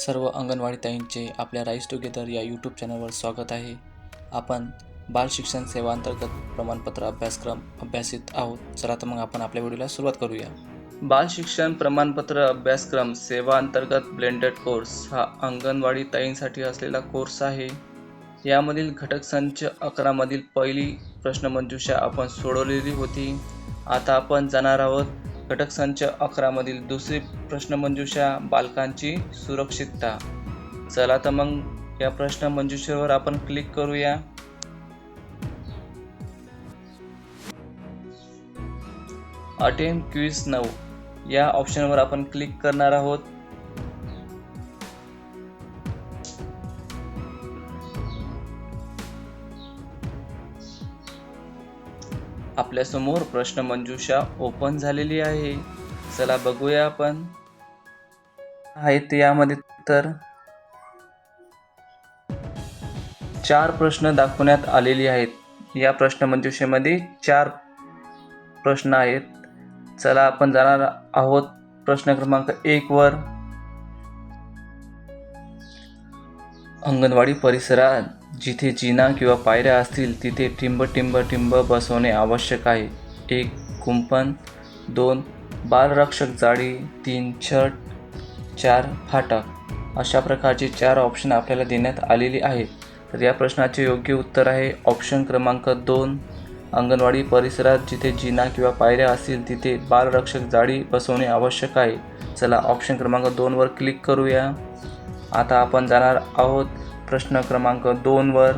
सर्व अंगणवाडी ताईंचे आपल्या rice together या यूट्यूब चॅनलवर स्वागत आहे. आपण बाल शिक्षण सेवा अंतर्गत प्रमाणपत्र अभ्यासक्रम अभ्यासित आहोत. चला तर मग आपण आपल्या व्हिडिओला सुरुवात करूया. बाल शिक्षण प्रमाणपत्र अभ्यासक्रम सेवा अंतर्गत ब्लेंडेड कोर्स हा अंगणवाडी ताईंसाठी असलेला कोर्स आहे. यामधील घटक संच अकरामधील पहिली प्रश्नमंजुषा आपण सोडवलेली होती. आता आपण जाणार आहोत घटक संच अकरामधील दुसरी प्रश्नमंजुषा बालकांची सुरक्षितता. चला तर मग या प्रश्नमंजुषेवर आपण क्लिक करूया. अटेम क्विज नऊ. या ऑप्शनवर आपण क्लिक करणार आहोत. आपल्यासमोर प्रश्नमंजुषा ओपन झालेली आहे. चला बघूया आपण. आहेत यामध्ये तर. चार प्रश्न दाखवण्यात आलेली आहेत. या प्रश्नमंजुषेमध्ये चार प्रश्न आहेत. चला आपण जाणार आहोत प्रश्न क्रमांक एक अंगणवाडी परिसरात जिथे जिना किंवा पायऱ्या असतील तिथे टिंब टिंब टिंब बसवणे आवश्यक आहे. एक कुंपण दोन बालरक्षक जाळी तीन छट चार फाटक अशा प्रकारचे चार ऑप्शन आपल्याला देण्यात आलेली आहेत. तर या प्रश्नाचे योग्य उत्तर आहे ऑप्शन क्रमांक दोन. अंगणवाडी परिसरात जिथे जिना किंवा पायऱ्या असतील तिथे बालरक्षक जाळी बसवणे आवश्यक आहे. चला ऑप्शन क्रमांक दोनवर क्लिक करूया. आता आपण जाणार आहोत प्रश्न क्रमांक दोनवर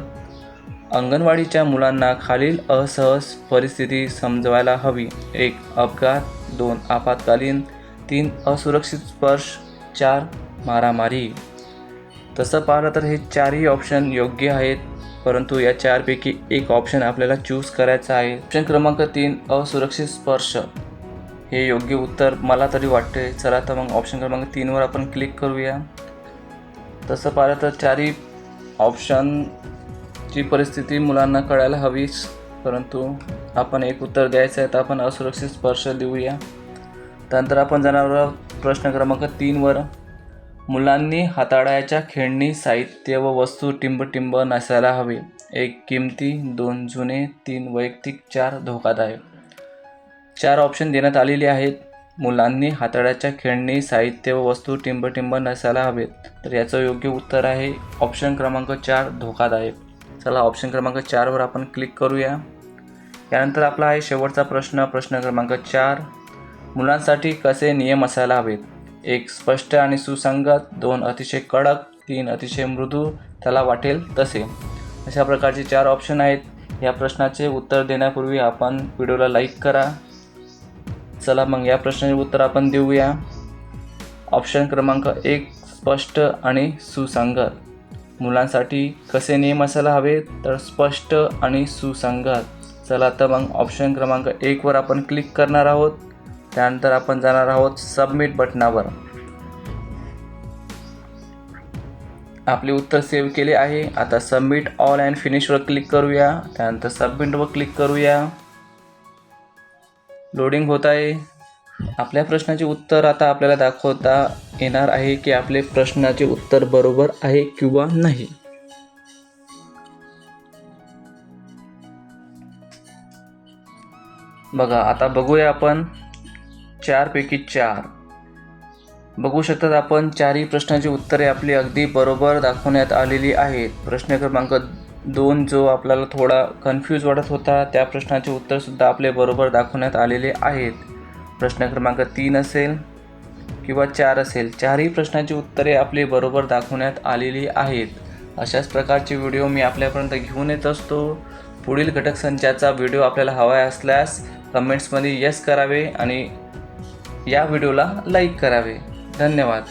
अंगणवाडीच्या मुलांना खालील असहज परिस्थिती समजवायला हवी. एक अपघात. दोन आपत्कालीन. तीन असुरक्षित स्पर्श. चार मारामारी. तसं पाहिलं तर हे चारही ऑप्शन योग्य आहेत परंतु या चारपैकी एक ऑप्शन आपल्याला चूज करायचा आहे. ऑप्शन क्रमांक तीन असुरक्षित स्पर्श. हे योग्य उत्तर मला तरी वाटते चला तर मग ऑप्शन क्रमांक तीनवर आपण क्लिक करूया. तसं पाहिलं तर चारही ऑप्शनची परिस्थिती मुलांना कळायला हवीच. परंतु आपण एक उत्तर द्यायचं आहे तर आपण असुरक्षित स्पर्श देऊया त्यानंतर आपण जाणार प्रश्न क्रमांक तीनवर मुलांनी हाताळायच्या खेळणी साहित्य व वस्तू टिंबटिंब नसायला हवे. एक किमती दोन जुने तीन वैयक्तिक चार धोकादायक. चार ऑप्शन देण्यात आलेले आहेत. मुलांनी हाताळायच्या खेळणी साहित्य व वस्तू टिंबटिंब नसायला हवेत. तर याचं योग्य उत्तर आहे ऑप्शन क्रमांक चार धोकादायक. चला ऑप्शन क्रमांक चारवर आपण क्लिक करूया. यानंतर आपला आहे शेवटचा प्रश्न प्रश्न क्रमांक चार. मुलांसाठी कसे नियम असायला हवेत? एक स्पष्ट आणि सुसंगत. दोन अतिशय कडक. तीन अतिशय मृदू. त्याला वाटेल तसे. अशा प्रकारचे चार ऑप्शन आहेत. या प्रश्नाचे उत्तर देण्यापूर्वी आपण व्हिडिओला लाईक करा. चला मग या प्रश्नाचे उत्तर आपण देऊया. ऑप्शन क्रमांक एक स्पष्ट आणि सुसंगत. मुलांसाठी कसे नियम असायला हवे तर स्पष्ट आणि सुसंगत. चला तर मग ऑप्शन क्रमांक एकवर आपण क्लिक करणार आहोत. त्यानंतर आपण जाणार आहोत सबमिट बटनावर आपले उत्तर सेव्ह केले आहे. आता सबमिट ऑल अँड फिनिशवर क्लिक करूया. त्यानंतर सबमिटवर क्लिक करूया. लोडिंग होत आहे. आपल्या प्रश्नाचे उत्तर आता आपल्याला दाखवता येणार आहे की आपले प्रश्नाचे उत्तर बरोबर आहे किंवा नाही. बघा आता बघूया आपण चारपैकी चार. बघू शकतात आपण चारही प्रश्नाची उत्तरे आपली अगदी बरोबर दाखवण्यात आलेली आहेत. प्रश्न क्रमांक दोन जो आपल्याला थोडा कन्फ्यूज वाटत होता त्या प्रश्नाचे उत्तरसुद्धा आपले बरोबर दाखवण्यात आलेले आहेत. प्रश्न क्रमांक तीन असेल किंवा चार असेल चारही प्रश्नाची उत्तरे आपली बरोबर दाखवण्यात आलेली आहेत. अशाच प्रकारचे व्हिडिओ मी आपल्यापर्यंत घेऊन येत असतो. पुढील घटक संचाचा व्हिडिओ आपल्याला हवा असल्यास कमेंट्समध्ये यस करावे आणि या व्हिडिओला लाईक करावे. धन्यवाद.